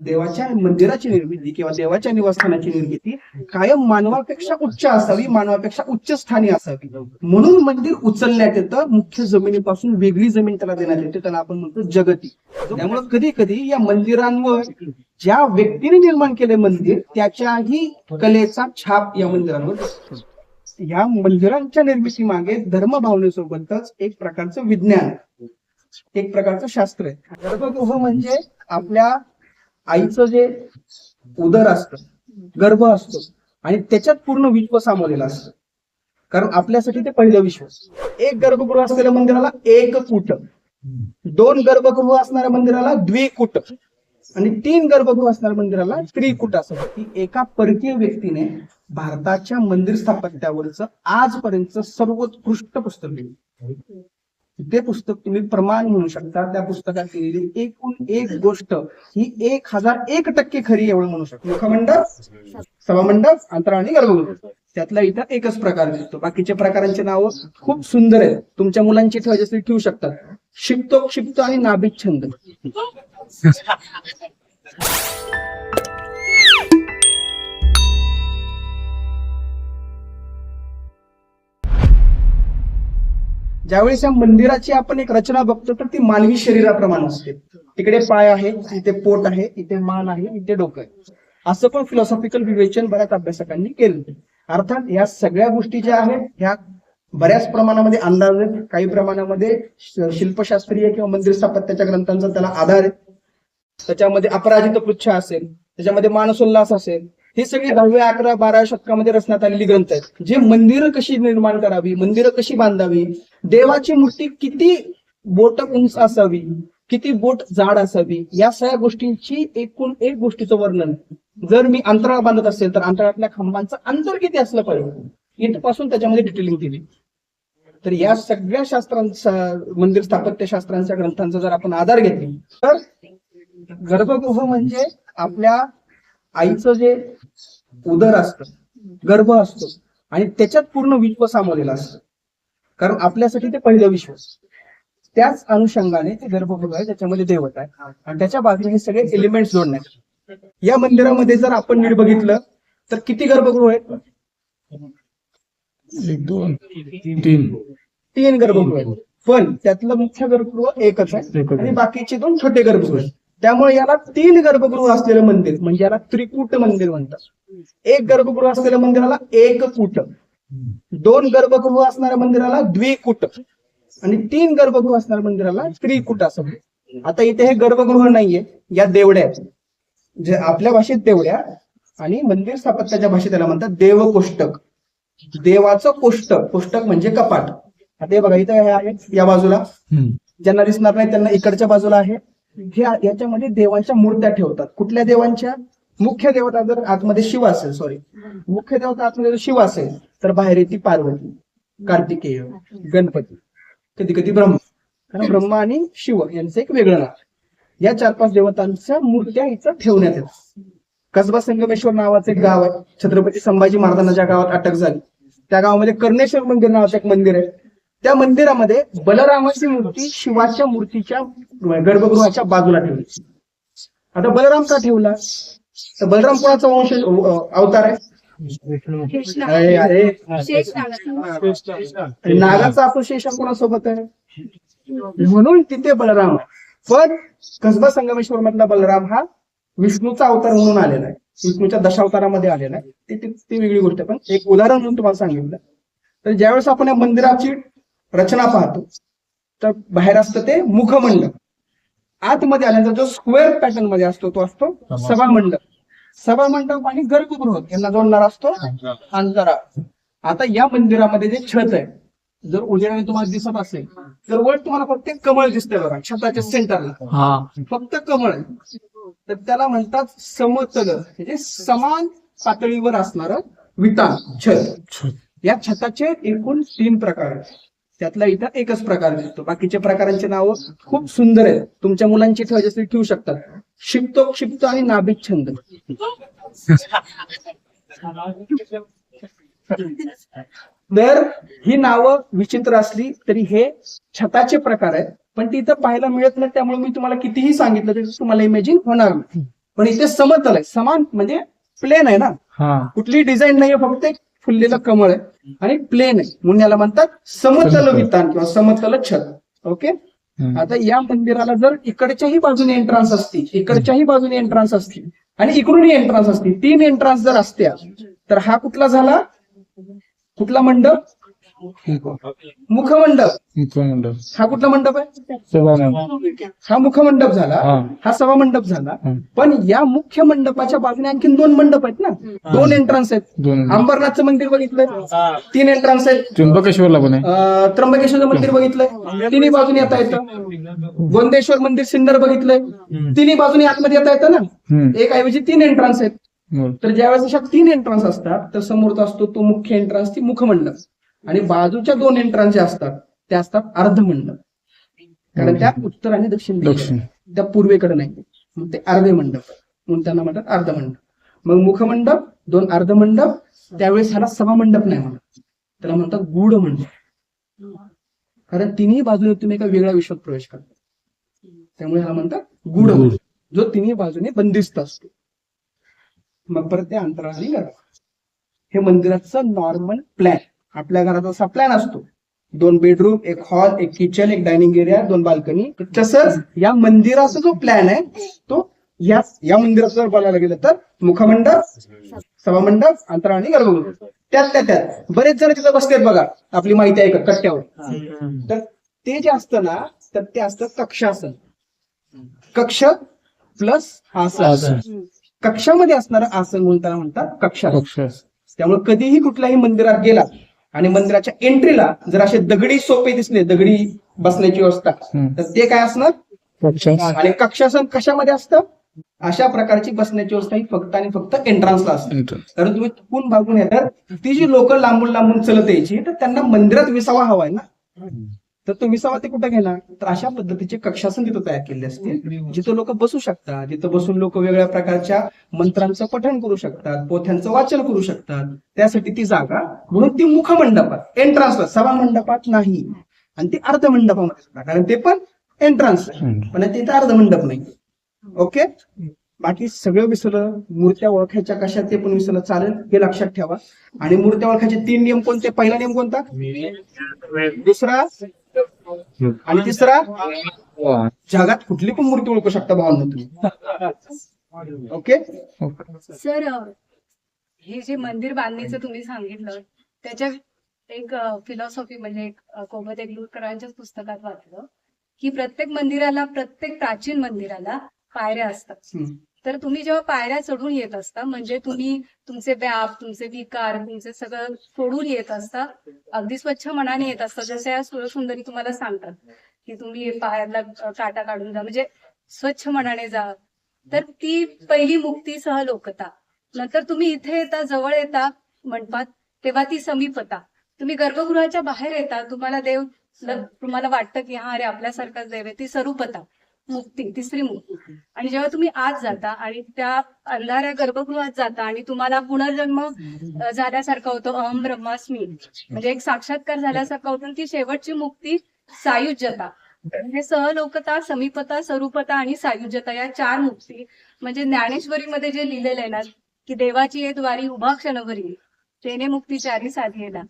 देवाच्या मंदिराची निर्मिती किंवा देवाच्या निवासस्थानाची निर्मिती कायम मानवापेक्षा उच्च असावी मानवापेक्षा उच्च स्थानी असावी. म्हणून मंदिर उचलण्यात येतं मुख्य जमिनीपासून वेगळी जमीन त्याला देण्यात येते त्याला आपण म्हणतो जगती. त्यामुळे कधी कधी या मंदिरांवर ज्या व्यक्तीने निर्माण केले मंदिर त्याच्याही कलेचा छाप या मंदिरांवर दिसतो. या मंदिरांच्या निर्मिती मागे धर्मभावनेसोबतच एक प्रकारचं विज्ञान एक प्रकारचं शास्त्र आहे. गर्भगृह म्हणजे आपल्या आईचं जे उदर असतं गर्भ असतो आणि त्याच्यात पूर्ण विश्व सामावलेलं असतं. कारण आपल्यासाठी ते पहिलं विश्व. एक गर्भगृह असलेल्या मंदिराला एक कुट. दोन गर्भगृह असणाऱ्या मंदिराला द्विकुट. आणि तीन गर्भगृह असणाऱ्या मंदिराला त्रिकुट असं. की एका परकीय व्यक्तीने भारताच्या मंदिर स्थापत्यावरचं आजपर्यंत सर्वोत्कृष्ट पुस्तक लिहिलं. ते पुस्तक तुम्ही प्रमाण म्हणू शकता त्या पुस्तकात केलेली एकूण एक गोष्ट ही एक हजार एक टक्के खरी एवढं म्हणू शकतो. मुखमंडप सभामंडप अंतर आणि गर्भगृह. त्यातला इथं एकच प्रकार दिसतो. बाकीच्या प्रकारांची नावं खूप सुंदर आहेत. तुमच्या मुलांची ठेवायची ठेवू शकतात. शिकतो क्षिप्त आणि नाभिक छंद ज्यावेळेस या मंदिराची आपण एक रचना बघतो तर ती मानवी शरीराप्रमाणे असते. तिकडे पाय आहे इथे पोट आहे इथे मान आहे इथे डोकं आहे. असं पण फिलॉसॉफिकल विवेचन बऱ्याच अभ्यासकांनी केलं. अर्थात या सगळ्या गोष्टी ज्या आहेत ह्या बऱ्याच प्रमाणामध्ये अंदाज आहेत. काही प्रमाणामध्ये शिल्पशास्त्रीय किंवा मंदिर स्थापत्याच्या ग्रंथांचा त्याला आधार आहे. त्याच्यामध्ये अपराजित पृच्छ असेल त्याच्यामध्ये मानसोल्लास असेल हे सगळे दहाव्या अकरा बारा शतकामध्ये रचण्यात आलेली ग्रंथ आहेत. जे मंदिरं कशी निर्माण करावी मंदिरं कशी बांधावी देवाची मूर्ती किती बोट उंच असावी किती बोट जाड असावी या सगळ्या गोष्टींची एकूण एक गोष्टीचं वर्णन जर मी अंतराळ बांधत असेल तर अंतराळातल्या खांबांचं अंतर किती असलं पाहिजे? इथपासून त्याच्यामध्ये डिटेलिंग दिली तर या सगळ्या शास्त्रांचा मंदिर स्थापत्य शास्त्रांच्या ग्रंथांचा जर आपण आधार घेतली तर गर्भगृह म्हणजे आपल्या आईचं जे उदर असतं गर्भ असतो आणि त्याच्यात पूर्ण विश्व सामावलेलं असतं. कारण आपल्यासाठी ते पहिलं विश्व. त्याच अनुषंगाने ते गर्भगृह आहे त्याच्यामध्ये देवता आहे. आणि त्याच्या बाजूने हे सगळे एलिमेंट्स जोडण्यात या मंदिरामध्ये जर आपण नीट बघितलं तर किती गर्भगृह आहेत? एक दोन तीन. तीन गर्भगृह आहेत. पण त्यातलं मुख्य गर्भगृह एकच आहे. आणि बाकीचे दोन छोटे गर्भगृह आहेत. त्यामुळे याला तीन गर्भगृह असलेलं मंदिर म्हणजे याला त्रिकूट मंदिर म्हणतात. एक गर्भगृह असलेल्या मंदिराला एक कूट. दोन गर्भगृह असणाऱ्या मंदिराला द्विकूट. आणि तीन गर्भगृह असणाऱ्या मंदिराला त्रिकूट असं. आता इथे हे गर्भगृह नाहीये या देवड्या जे आपल्या भाषेत देवड्या आणि मंदिर स्थापत्याच्या भाषेत त्याला म्हणतात देवकोष्टक. देवाचं कोष्टक कोष्टक म्हणजे कपाट. आता हे बघा इथं हे आहे या बाजूला. ज्यांना दिसणार नाही त्यांना इकडच्या बाजूला आहे. ह्या याच्यामध्ये देवांच्या मूर्त्या ठेवतात. कुठल्या देवांच्या? मुख्य देवता जर आतमध्ये शिव असेल सॉरी मुख्य देवता आतमध्ये जर शिव असेल तर बाहेर येते पार्वती कार्तिकेय गणपती कधी कधी ब्रह्मा. कारण ब्रह्मा आणि शिव यांचं एक वेगळं नाव. या चार पाच देवतांच्या मूर्त्या इथं ठेवण्यात येतात. कसबा संगमेश्वर नावाचं एक गाव आहे. छत्रपती संभाजी महाराजांना ज्या गावात अटक झाली. त्या गावामध्ये कर्णेश्वर मंदिर नावाचं एक मंदिर आहे. त्या मंदिरामध्ये बलरामाची मूर्ती शिवाच्या मूर्तीच्या गर्भगृहाच्या बाजूला ठेवली. आता बलराम का ठेवला? तर बलराम कोणाचा वंश अवतार आहे? नागाचा असोसिएशन कोणासोबत आहे? म्हणून तिथे बलराम आहे. पण कसबा संगमेश्वर मधला बलराम हा विष्णूचा अवतार म्हणून आलेला आहे. विष्णूच्या दशावतारामध्ये आलेला आहे. ती वेगळी गोष्ट पण एक उदाहरण म्हणून तुम्हाला सांगितलं. तर ज्यावेळेस आपण या मंदिराची रचना पाहतो. तर बाहेर असतं ते मुखमंडप. आतमध्ये आल्यानंतर जो स्क्वेअर पॅटर्नमध्ये असतो तो असतो सभामंडप. सभामंडप आणि गर्भगृह यांना जोडणारा असतो अंतरा आता या मंदिरामध्ये जे छत आहे जर उजेडाने तुम्हाला दिसत असेल तर वर तुम्हाला फक्त कमळ दिसतंय बघा छताच्या सेंटरला हा. फक्त कमळ आहे. तर त्याला म्हणतात समतल म्हणजे समान पातळीवर असणार वितान छत. या छताचे एकूण तीन प्रकार आहेत. त्यातला इथं एकच प्रकार दिसतो. बाकीच्या प्रकारांची नावं खूप सुंदर आहेत. तुमच्या मुलांची ठेवायची ठेवू शकतात. शिकतो क्षिप्त आणि नाभिक छंद. तर ही नावं विचित्र असली तरी हे छताचे प्रकार आहेत. पण ती इथं पाहायला मिळत नाही त्यामुळे मी तुम्हाला कितीही सांगितलं तरी तुम्हाला इमेजिन होणार नाही. पण इथे समतल आहे. समान म्हणजे प्लेन आहे ना. हा. कुठली डिझाईन नाहीये फक्त एक फुललेलं कमळ आहे आणि प्लेन आहे. म्हणून याला म्हणतात समतल. वितान किंवा समतल छत. ओके. आता या मंदिराला जर इकडच्याही बाजूने एंट्रान्स असती इकडच्याही बाजूने एंट्रान्स असती आणि इकडूनही एंट्रान्स असती तीन एंट्रान्स जर असत्या तर हा कुठला झाला? कुठला मंडप? मुखमंडप. मुखमंडळ हा कुठला मंडप आहे? हा मुखमंडप झाला. हा. हा सभा मंडप झाला. हा. पण या मुख्य मंडपाच्या बाजूने आणखीन दोन मंडप आहेत ना? दोन एंट्रान्स आहेत. दोन अंबरनाथचं मंदिर बघितलंय. तीन एंट्रान्स आहेत. त्र्यंबकेश्वरला पण आहे. अं, त्र्यंबकेश्वरचं मंदिर बघितलंय. तिन्ही बाजूने येता येतं. गोंदेश्वर मंदिर सिन्नर बघितलंय. तिन्ही बाजूने आतमध्ये येता येतं ना? हम्म. एक ऐवजी तीन एंट्रान्स आहेत. बरं. तर ज्यावेळेस अशा तीन एंट्रान्स असतात तर समोरचा असतो तो मुख्य एंट्रान्स ती मुखमंडप. आणि बाजूच्या दोन एंट्रान्स ज्या असतात त्या असतात अर्धमंडप. कारण त्या उत्तर आणि दक्षिण दक्षिण. त्या पूर्वेकडे नाही. मग ते अर्धे मंडप. म्हणून त्यांना म्हणतात अर्धमंडप. मग मुखमंडप दोन अर्धमंडप त्यावेळेस ह्याला सभामंडप नाही म्हणत. त्याला म्हणतात गूढ मंडप कारण तिन्ही बाजूने तुम्ही एका वेगळ्या विश्वात प्रवेश करता. त्यामुळे ह्याला म्हणतात गूढ. जो तिन्ही बाजूने बंदिस्त असतो. मग परत ते अंतराळाने घरा हे मंदिराचं नॉर्मल प्लॅन आपल्या घरात असा प्लॅन असतो दोन बेडरूम एक हॉल एक किचन एक डायनिंग एरिया दोन बाल्कनी तसंच या मंदिराचा जो प्लॅन आहे तो या या मंदिराचं जर बघायला गेलं तर मुखमंडप सभामंडप अंतराळ आणि गर्भगृह. त्यात त्या त्यात. बरेच जण तिथं बसलेत बघा. आपली माहिती आहे का? कट्ट्यावर. तर ते जे असतं ना तर ते असतं कक्षासन. कक्ष प्लस आसन. कक्षामध्ये असणारं आसन म्हणून त्याला म्हणतात कक्षा त्यामुळे कधीही कुठल्याही मंदिरात गेला आणि मंदिराच्या एंट्रीला जर असे दगडी सोपे दिसले दगडी बसण्याची व्यवस्था. तर ते काय असणार? आणि कक्षासन कशामध्ये असतं? अशा प्रकारची बसण्याची व्यवस्था ही फक्त आणि फक्त एंट्रान्सला असते. कारण तुम्ही चुकून भागून येतात ती जी लोक लांबून लांबून चलत यायची तर त्यांना मंदिरात विसावा हवाय ना. तर तो विसावा ते कुठे घेणार तर अशा पद्धतीचे कक्षासन तिथं तयार केले असतील. जिथं लोक बसू शकतात जिथं बसून लोक वेगवेगळ्या प्रकारच्या मंत्रांचं पठण करू शकतात पोथ्यांचं वाचन करू शकतात. त्यासाठी ती जागा म्हणून ती मुखमंडपात एंट्रान्सला सभा मंडपात नाही. आणि ती अर्धमंडपामध्ये सुद्धा कारण ते पण एंट्रान्स आहे. पण तिथे अर्धमंडप नाही. ओके? बाकी सगळं विसरलं मूर्त्या ओळखायच्या कशा ते पण विसरलं. चालेल हे लक्षात ठेवा. आणि मूर्त्या ओळखायचे तीन नियम कोणते? पहिला नियम कोणता? दुसरा? आणि तिसरा? जगात कुठली पण मूर्ती ओळखू शकता भावांना तुम्ही. ओके? सर हे जे मंदिर बांधणीचं तुम्ही सांगितलं त्याच्या एक फिलॉसॉफी म्हणजे एक कोमत पुस्तकात वाचलं की प्रत्येक मंदिराला प्रत्येक प्राचीन मंदिराला पायऱ्या असतात. तर तुम्ही जेव्हा पायऱ्या चढून येत असता म्हणजे तुम्ही तुमचे व्याप तुमचे विकार तुमचे सगळं सोडून येत असता अगदी स्वच्छ मनाने येत असता जसे या सुरसुंदरी तुम्हाला सांगतात की तुम्ही पायाला काटा काढून जा म्हणजे स्वच्छ मनाने जा. तर ती पहिली मुक्ती सहलोकता. नंतर तुम्ही इथे येता जवळ येता मंडपात तेव्हा ती समीपता. तुम्ही गर्भगृहाच्या बाहेर येता तुम्हाला देव तुम्हाला वाटतं की हा अरे आपल्यासारखाच देव आहे ती स्वरूपता. मुक्ती तिसरी मुक्ती. आणि जेव्हा तुम्ही आत जाता आणि त्या अंधाऱ्या गर्भगृहात जाता आणि तुम्हाला पुनर्जन्म झाल्यासारखा होतो अहम ब्रह्मास्मी म्हणजे एक साक्षात्कार झाल्यासारखा होतो ती शेवटची मुक्ती सायुज्यता. म्हणजे सहलोकता समीपता स्वरूपता आणि सायुज्यता या चार मुक्ती. म्हणजे ज्ञानेश्वरीमध्ये जे लिहिलेलं आहे ना की देवाची ये द्वारी उभा क्षणभरी तेने मुक्ती चारी साधेला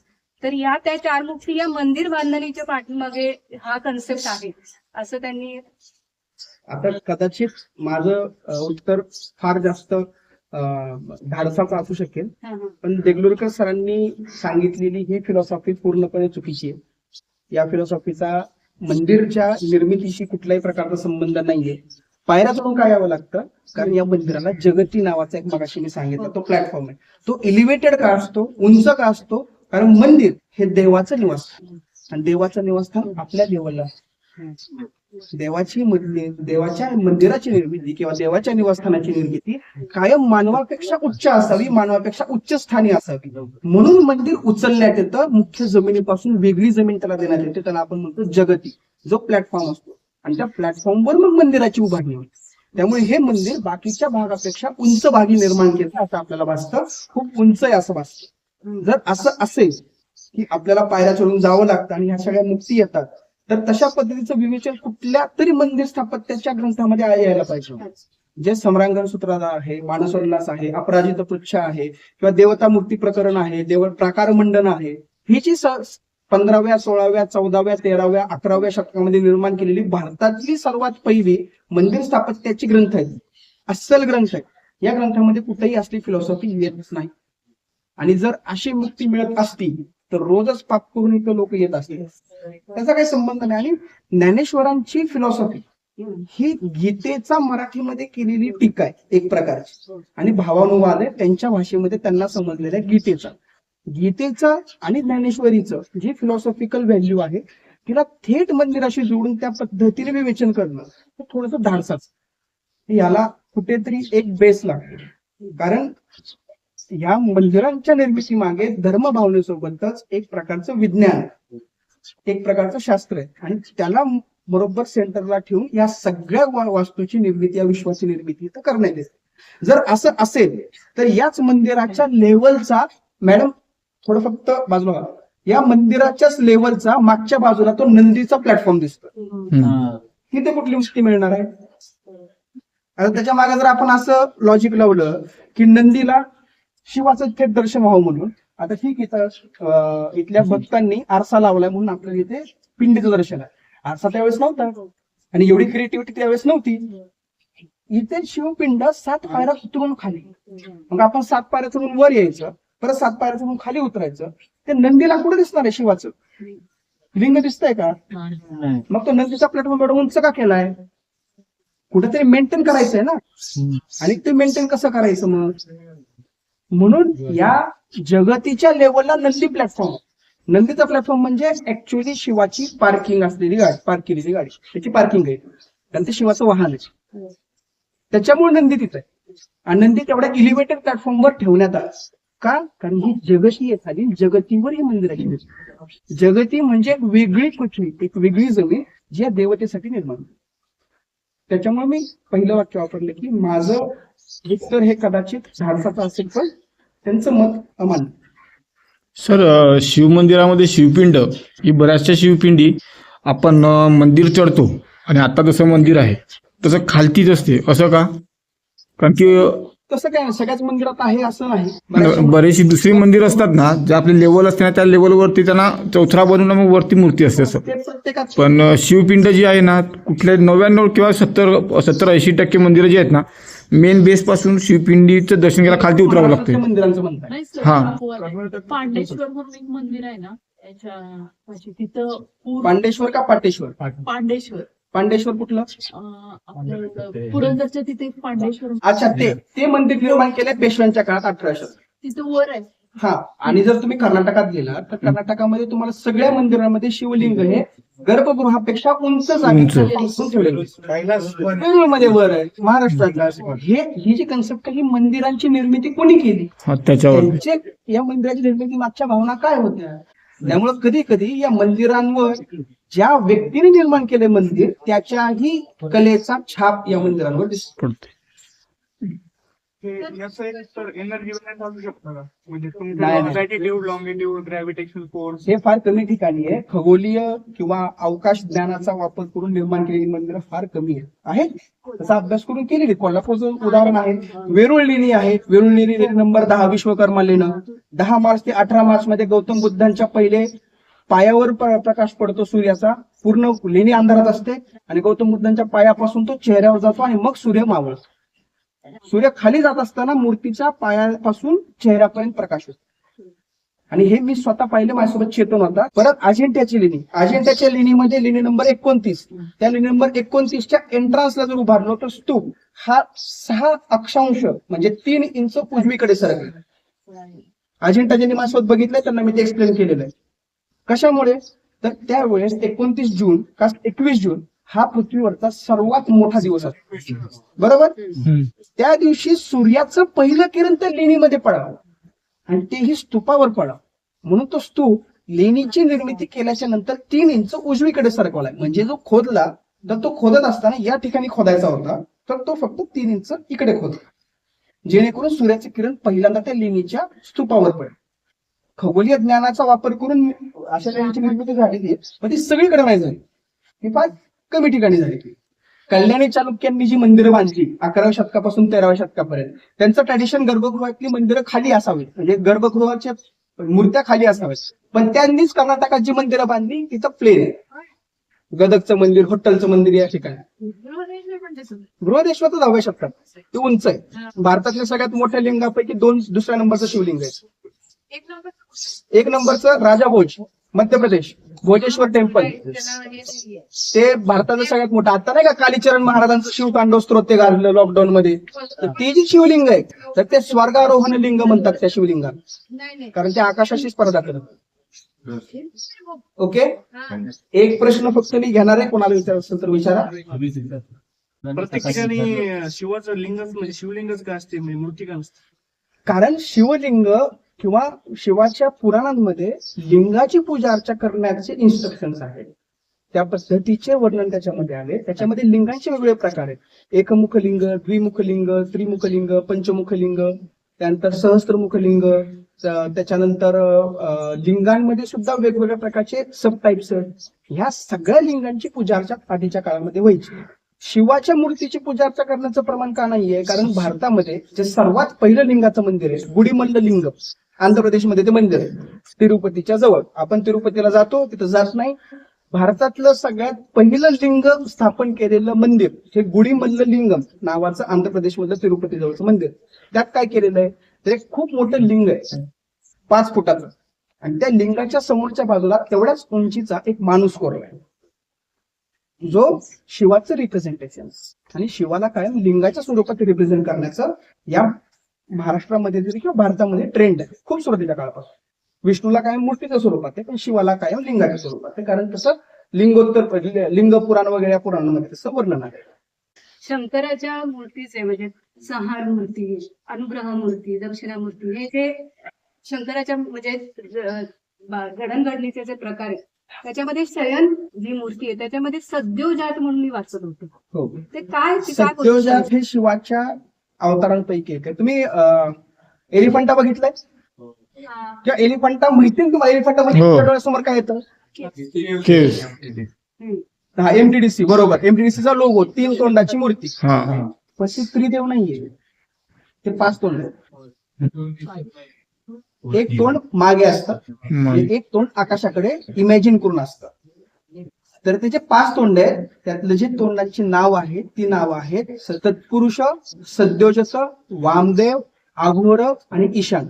तर या त्या चार मुक्ती या मंदिर बांधणीच्या पाठीमागे हा कन्सेप्ट आहे असं त्यांनी आता कदाचित माझं उत्तर फार जास्त धाडसाचं असू शकेल. पण देगलूरकर सरांनी सांगितलेली ही फिलॉसॉफी पूर्णपणे चुकीची आहे. या फिलॉसॉफीचा मंदिरच्या निर्मितीशी कुठल्याही प्रकारचा संबंध नाहीये. पायऱ्या चढून काय यावं लागतं? कारण या मंदिराला जगती नावाचा एक मगाशी मी सांगितलं तो प्लॅटफॉर्म आहे. तो एलिव्हेटेड का असतो? उंच का असतो? कारण मंदिर हे देवाचं निवासस्थान. आणि देवाचं निवासस्थान आपल्या देवाला. देवाची देवाच्या मंदिराची निर्मिती किंवा देवाच्या निवासस्थानाची निर्मिती कायम मानवापेक्षा उच्च असावी मानवापेक्षा उच्च स्थानी असावी. म्हणून मंदिर उचलण्यात येतं मुख्य जमिनीपासून वेगळी जमीन त्याला देण्यात येते त्याला आपण म्हणतो जगती. जो प्लॅटफॉर्म असतो. आणि त्या प्लॅटफॉर्मवर मग मंदिराची उभारणी होते. त्यामुळे हे मंदिर बाकीच्या भागापेक्षा उंच भागी निर्माण केलं असं आपल्याला भासतं. खूप उंच आहे असं भासतं. जर असं असेल की आपल्याला पायऱ्या चढून जावं लागतं आणि ह्या सगळ्या मुक्ती येतात तर तशा पद्धतीचं विवेचन कुठल्या तरी मंदिर स्थापत्याच्या ग्रंथामध्ये यायला पाहिजे. जे सम्रांगण सूत्रधार आहे मानसोल्लास आहे अपराजित पृच्छ आहे किंवा देवता मूर्ती प्रकरण आहे देव प्राकार मंडन आहे ही जी पंधराव्या सोळाव्या चौदाव्या तेराव्या अकराव्या शतकामध्ये निर्माण केलेली भारतातली सर्वात पहिली मंदिर स्थापत्याची ग्रंथ आहेत अस्सल ग्रंथ आहे. या ग्रंथामध्ये कुठेही असली फिलॉसॉफी येतच नाही. आणि जर अशी मुक्ती मिळत असती तर रोजच पाप करून इथं लोक येत असतील त्याचा काही संबंध नाही. आणि ज्ञानेश्वरांची फिलॉसॉफी ही गीतेचा मराठीमध्ये केलेली टीका आहे एक प्रकारची. आणि भावानुवाद आहे त्यांच्या भाषेमध्ये त्यांना समजलेल्या गीतेचा. गीतेचा आणि ज्ञानेश्वरीचं जी फिलॉसॉफिकल व्हॅल्यू आहे तिला थेट मंदिराशी जोडून त्या पद्धतीने विवेचन करणं हे थोडस धाडसाच. याला कुठेतरी एक बेस लागतो. कारण या मंदिरांच्या निर्मिती मागे धर्म भावनेसोबतच एक प्रकारचं विज्ञान. एक प्रकारचं शास्त्र आहे आणि त्याला बरोबर सेंटरला ठेवून या सगळ्या वास्तूची निर्मिती या विश्वाची निर्मिती इथं करण्यात येते जर असं असेल तर याच मंदिराच्या लेवलचा मॅडम थोडं फक्त बाजूला. या मंदिराच्याच लेवलचा मागच्या बाजूला तो नंदीचा प्लॅटफॉर्म दिसतो. तिथे कुठली मुक्ती मिळणार आहे आता त्याच्यामागे जर आपण असं लॉजिक लावलं की नंदीला शिवाचं थेट दर्शन व्हावं म्हणून. आता ठीक इथं इथल्या भक्तांनी आरसा लावलाय म्हणून आपल्याला इथे पिंडीचं दर्शन आहे. आरसा त्यावेळेस नव्हता. आणि एवढी क्रिएटिव्हिटी त्यावेळेस नव्हती. इथे शिवपिंड सात पायऱ्या उतरून खाली. मग आपण सात पायऱ्या चढून वर यायचं परत सात पायऱ्या चढून खाली उतरायचं. ते नंदीला कुठे दिसणार आहे शिवाचं? लिंग दिसतंय का? मग तो नंदीचा प्लॅटफॉर्म एवढा उंच का केलाय? कुठेतरी मेंटेन करायचंय ना? आणि ते मेंटेन कसं करायचं मग? म्हणून या जगतीच्या लेवलला नंदी प्लॅटफॉर्म नंदीचा प्लॅटफॉर्म म्हणजे ऍक्च्युअली शिवाची पार्किंग असलेली गाडी पार्क केलेली गाडी. त्याची पार्किंग आहे. कारण ते शिवाचं वाहन आहे. त्याच्यामुळे नंदी तिथं आहे. आणि नंदी तेवढ्या इलिव्हेटेड प्लॅटफॉर्मवर ठेवण्यात आला. का? कारण ही जगती आहे खाली जगतीवर ही मंदिराची निर्मिती. जगती म्हणजे एक वेगळी पृथ्वी एक वेगळी जमीन जी या देवतेसाठी निर्माण झाली. त्याच्यामुळे मी पहिलं वाक्य वापरलं की माझं उत्तर हे कदाचित झाडसाचं असेल पण त्यांचं मत अमान्य. सर शिवमंदिरामध्ये शिवपिंड ही बऱ्याचशा शिवपिंडी आपण मंदिर चढतो आणि आता जसं मंदिर आहे तसं खालतीच असते. असं का? कारण की तसं काय सगळ्याच मंदिरात आहे असं नाही. बरेचशी दुसरी मंदिर असतात ना जे आपले लेवल असते ना त्या लेवलवरती त्यांना चौथरा बनवून मग वरती मूर्ती असते असं. पण शिवपिंड जी आहे ना कुठल्या नव्याण्णव किंवा सत्तर सत्तर ऐंशी टक्के मंदिरं जी आहेत ना मेन बेस पासून शिवपिंडीचं दर्शन घ्यायला खालती उतरावं लागते मंदिरांचं हा. वर- पांडेश्वर म्हणून एक मंदिर आहे ना त्याच्या म्हणजे तिथं पांडेश्वर का पाटेश्वर? पांडेश्वर. पांडेश्वर कुठलं? आपलं पुरंदरच्या तिथे पांडेश्वर अच्छा ते ते मंदिर निर्माण केले पेशव्यांच्या काळात अठराशे. तिथं वर आहे. हा आणि जर तुम्ही कर्नाटकात गेलात तर कर्नाटकामध्ये तुम्हाला सगळ्या मंदिरांमध्ये शिवलिंग हे गर्भगृहापेक्षा उंच. केरळमध्ये वर आहे महाराष्ट्रातला हे ही जी कन्सेप्ट ही मंदिरांची निर्मिती कोणी केली? त्याच्यावर. त्यांचे या मंदिराची निर्मिती मागच्या भावना काय होत्या? त्यामुळे कधी कधी या मंदिरांवर ज्या व्यक्तीने निर्माण केले मंदिर त्याच्याही कलेचा छाप या मंदिरांवर दिसतो. म्हणजे हे फार कमी ठिकाणी आहे. खगोलीय किंवा अवकाश ज्ञानाचा वापर करून निर्माण केलेली मंदिरं फार कमी आहेत. आहेत. त्याचा अभ्यास करून केलेली कोल्हापूरचं उदाहरण आहे. वेरुळ लेणी आहे. वेरुळ लेणी लेणी नंबर दहा विश्वकर्मा लेणं. दहा मार्च ते अठरा मार्च मध्ये गौतम बुद्धांच्या पहिले पायावर प्र- प्रकाश पडतो सूर्याचा. पूर्ण लेणी अंधारात असते आणि गौतम बुद्धांच्या पायापासून तो चेहऱ्यावर जातो आणि मग सूर्य मावळतो. सूर्य खाली जात असताना मूर्तीच्या पायापासून चेहऱ्यापर्यंत प्रकाश होतो. आणि हे मी स्वतः पाहिले माझ्यासोबत चेतन होता. परत अजिंठ्याची लेणी. अजिंठ्याच्या लेणीमध्ये लेणी नंबर एकोणतीस. त्या लेणी नंबर एकोणतीसच्या एंट्रान्सला जर उभारलो तर स्तूप हा सहा अक्षांश म्हणजे तीन इंच उजवीकडे सरकला. अजिंठा ज्यांनी माझ्यासोबत बघितलंय त्यांना मी ते एक्सप्लेन केलेलं आहे. कशामुळे? तर त्यावेळेस एकोणतीस जून का एकवीस जून हा पृथ्वीवरचा सर्वात मोठा दिवस असतो. बरोबर. त्या दिवशी सूर्याचं पहिलं किरण त्या लेणीमध्ये पडावं. आणि तेही स्तूपावर पडावं. म्हणून तो स्तूप लेणीची निर्मिती केल्याच्यानंतर तीन इंच उजवीकडे सरकवलाय. म्हणजे जो खोदला तर तो खोदत असताना या ठिकाणी खोदायचा होता तर तो फक्त तीन इंच इकडे खोदला. जेणेकरून सूर्याचे किरण पहिल्यांदा त्या लेणीच्या स्तूपावर पडेल. खगोलीय ज्ञानाचा वापर करून अशा लेणीची निर्मिती झालेली आहे पण ती सगळीकडे नाही झाली. ती फार कमी ठिकाणी झाली कल्याणी चालुक्यांनी जी मंदिरं बांधली अकराव्या शतकापासून तेराव्या शतकापर्यंत त्यांचं ट्रॅडिशन गर्भगृहातली मंदिरं खाली असावीत. म्हणजे गर्भगृहाच्या मूर्त्या खाली असाव्यात. पण त्यांनीच कर्नाटकात जी मंदिरं बांधली तिथं प्लेन आहे. गदगचं मंदिर होट्टलचं मंदिर या ठिकाणी. बृहदेश्वर तर दहाव्या शतकात. ते उंच आहे. भारतातल्या सगळ्यात मोठ्या लिंगापैकी दोन दुसऱ्या नंबरचं शिवलिंग आहे. एक नंबरचं राजा भोज मध्य प्रदेश भोजेश्वर टेम्पल. ते भारताचं सगळ्यात मोठं. आता नाही का कालीचरण महाराजांचं शिवतांडव स्तोत्र ते गाजलं लॉकडाऊन मध्ये तर ती जी शिवलिंग आहे तर ते स्वर्गारोहण लिंग म्हणतात त्या शिवलिंगाला कारण ते आकाशाशी स्पर्धा करत. ओके? एक प्रश्न फक्त मी घेणार आहे. कोणाला विचार असेल तर विचारा. प्रत्येक ठिकाणी शिवाचं लिंगच म्हणजे शिवलिंगच काय असते? म्हणजे मूर्ती काय असते कारण शिवलिंग किंवा शिवाच्या पुराणांमध्ये लिंगाची पूजा अर्चा करण्याचे इन्स्ट्रक्शन्स आहेत. त्या पद्धतीचे वर्णन त्याच्यामध्ये आले. त्याच्यामध्ये लिंगांचे वेगवेगळे प्रकार आहेत. एकमुख लिंग द्विमुख लिंग त्रिमुख लिंग पंचमुख लिंग त्यानंतर सहस्त्रमुख लिंग त्याच्यानंतर लिंगांमध्ये सुद्धा वेगवेगळ्या प्रकारचे सब टाईप्स ह्या सगळ्या लिंगांची पूजा अर्चा आधीच्या काळामध्ये व्हायची. शिवाच्या मूर्तीची पूजा अर्चा करण्याचं प्रमाण का नाहीये? कारण भारतामध्ये जे सर्वात पहिलं लिंगाचं मंदिर आहे गुढीमल्ल लिंग. आंध्र प्रदेशमध्ये ते मंदिर आहे. तिरुपतीच्या जवळ. आपण तिरुपतीला जातो तिथं जात नाही. भारतातलं सगळ्यात पहिलं लिंग स्थापन केलेलं मंदिर हे गुडीमल्ल लिंगम नावाचं आंध्र प्रदेशमधलं तिरुपती जवळचं मंदिर. त्यात काय केलेलं आहे? ते खूप मोठं लिंग आहे. पाच फुटाचं. आणि त्या लिंगाच्या समोरच्या बाजूला तेवढ्याच उंचीचा एक माणूस कोरलाय जो शिवाचं रिप्रेझेंटेशन आणि शिवाला कायम लिंगाच्या स्वरूपात रिप्रेझेंट करण्याचं या महाराष्ट्रामध्ये तरी किंवा भारतामध्ये ट्रेंड आहे. खूप सुरुवातीच्या काळापासून. विष्णूला कायम मूर्तीच्या स्वरूपात आहे पण शिवाला कायम लिंगाच्या स्वरूपात आहे कारण तसं लिंगोत्तर लिंग पुराण वगैरे या पुराणामध्ये तसं वर्णन आहे. शंकराच्या मूर्तीचे म्हणजे संहार मूर्ती अनुग्रह मूर्ती दक्षिणा मूर्ती हे जे शंकराच्या म्हणजे जडणघडणीचे जे प्रकार आहेत त्याच्यामध्ये शयन जी मूर्ती आहे त्याच्यामध्ये सद्योजात म्हणून मी वाचत होते. हो. ते काय ते काय गोष्ट सत्योजात आहे? हे शिवाच्या अवतारांपैकी एक आहे. तुम्ही एलिफंटा बघितलाय? हा. किंवा एलिफंटा माहिती तुम्हाला? एलिफंटा मध्ये हो. डोळ्यासमोर काय येतं. हा एमटीडीसी बरोबर. एमटीडीसीचा लोगो तीन तोंडाची मूर्ती. हा. पण ती त्रिदेव नाहीये. ते पाच तोंड आहेत. एक तोंड मागे असतं. एक तोंड आकाशाकडे इमॅजिन करून असतं. तर त्याचे पाच तोंड आहेत त्यातलं जे तोंडांची नाव आहेत ती नाव आहेत सतत्पुरुष तत्पुरुष सद्योजस वामदेव आघोर आणि ईशान.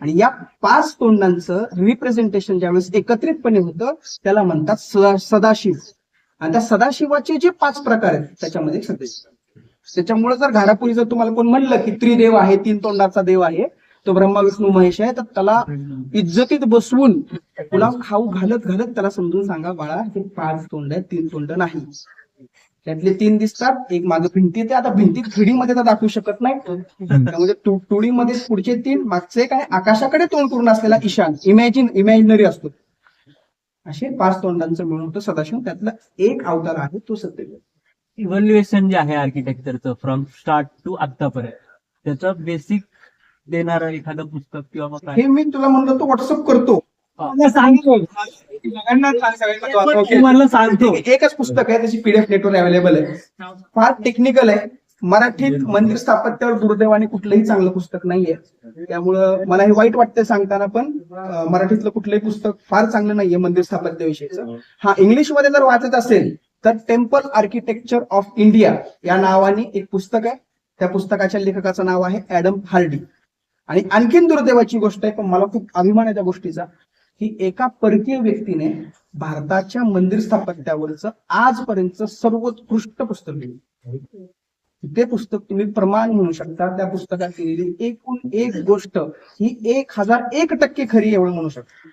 आणि या पाच तोंडांचं रिप्रेझेंटेशन ज्यावेळेस एकत्रितपणे होतं त्याला म्हणतात सदा- सदाशिव. आणि त्या सदाशिवाचे जे पाच प्रकार आहेत त्याच्यामध्ये एक त्याच्यामुळे जर घारापुरी जर तुम्हाला कोण म्हणलं की त्रिदेव आहे तीन तोंडाचा देव आहे तो ब्रह्मा विष्णू महेश आहे तर त्याला इज्जतीत बसवून तुला खाऊ घालत घालत त्याला समजून सांगा बाळा हे पाच तोंड आहेत तीन तोंड नाही. त्यातले तीन दिसतात एक मागे भिंतीत आहे आता भिंतीत थ्री मध्ये तर दाखवू शकत नाही. त्यामध्ये टुडी मध्ये पुढचे तीन मागचे काय? आकाशाकडे तोंड करून असलेला ईशान इमॅजिन इमॅजिनरी असतो. असे पाच तोंडांचं मिळून होतं सदाशिव. त्यातला एक अवतार आहे तो सत्यदेव. इव्हॅल्युएशन जे आहे आर्किटेक्चरचं फ्रॉम स्टार्ट टू आत्तापर्यंत त्याचं बेसिक देणारं एखादं पुस्तक किंवा मग काय? हे मी तुला म्हणलं तो व्हॉट्सअप करतो. मला सांगतो. तुम्हाला सांगतो एकच पुस्तक आहे त्याची पीडीएफ नेटवर अवेलेबल आहे. फार टेक्निकल आहे. मराठीत मंदिर स्थापत्यावर दुर्दैवाने कुठलंही चांगलं पुस्तक नाहीये. त्यामुळं मला हे वाईट वाटतंय सांगताना पण मराठीतलं कुठलंही पुस्तक फार चांगलं नाहीये मंदिर स्थापत्याविषयीचं हा इंग्लिशमध्ये जर वाचत असेल तर टेम्पल आर्किटेक्चर ऑफ इंडिया या नावाने एक पुस्तक आहे. त्या पुस्तकाच्या लेखकाचं नाव आहे ऍडम हार्डी. आणि आणखीन दुर्दैवाची गोष्ट आहे पण मला खूप अभिमान आहे त्या गोष्टीचा की एका परकीय व्यक्तीने भारताच्या मंदिर स्थापत्यावरचं आजपर्यंत सर्वोत्कृष्ट पुस्तक लिहिलं. ते पुस्तक तुम्ही प्रमाण म्हणू शकता त्या पुस्तकात केलेली एकूण एक गोष्ट ही एक हजार एक टक्के खरी एवढं म्हणू शकता.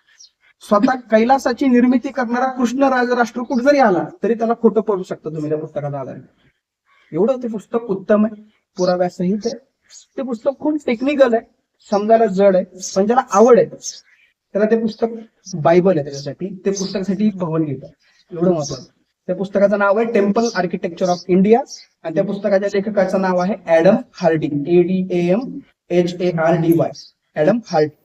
स्वतः कैलासाची निर्मिती करणारा कृष्णराज राष्ट्रकूट जरी आला तरी त्याला खोटं पडू शकतं तुम्ही त्या पुस्तकात आधारे एवढं ते पुस्तक उत्तम आहे पुराव्यासहित आहे. ते पुस्तक खूप टेक्निकल आहे. समजायला जड आहे पण ज्याला आवड आहे त्याला ते पुस्तक बायबल आहे त्याच्यासाठी. ते पुस्तकासाठी भगवद्गीता एवढं महत्वाचं. त्या पुस्तकाचं नाव आहे टेम्पल आर्किटेक्चर ऑफ इंडिया आणि त्या पुस्तकाच्या लेखकाचं नाव आहे Adam Hardy A D A M H A R D Y Adam Harding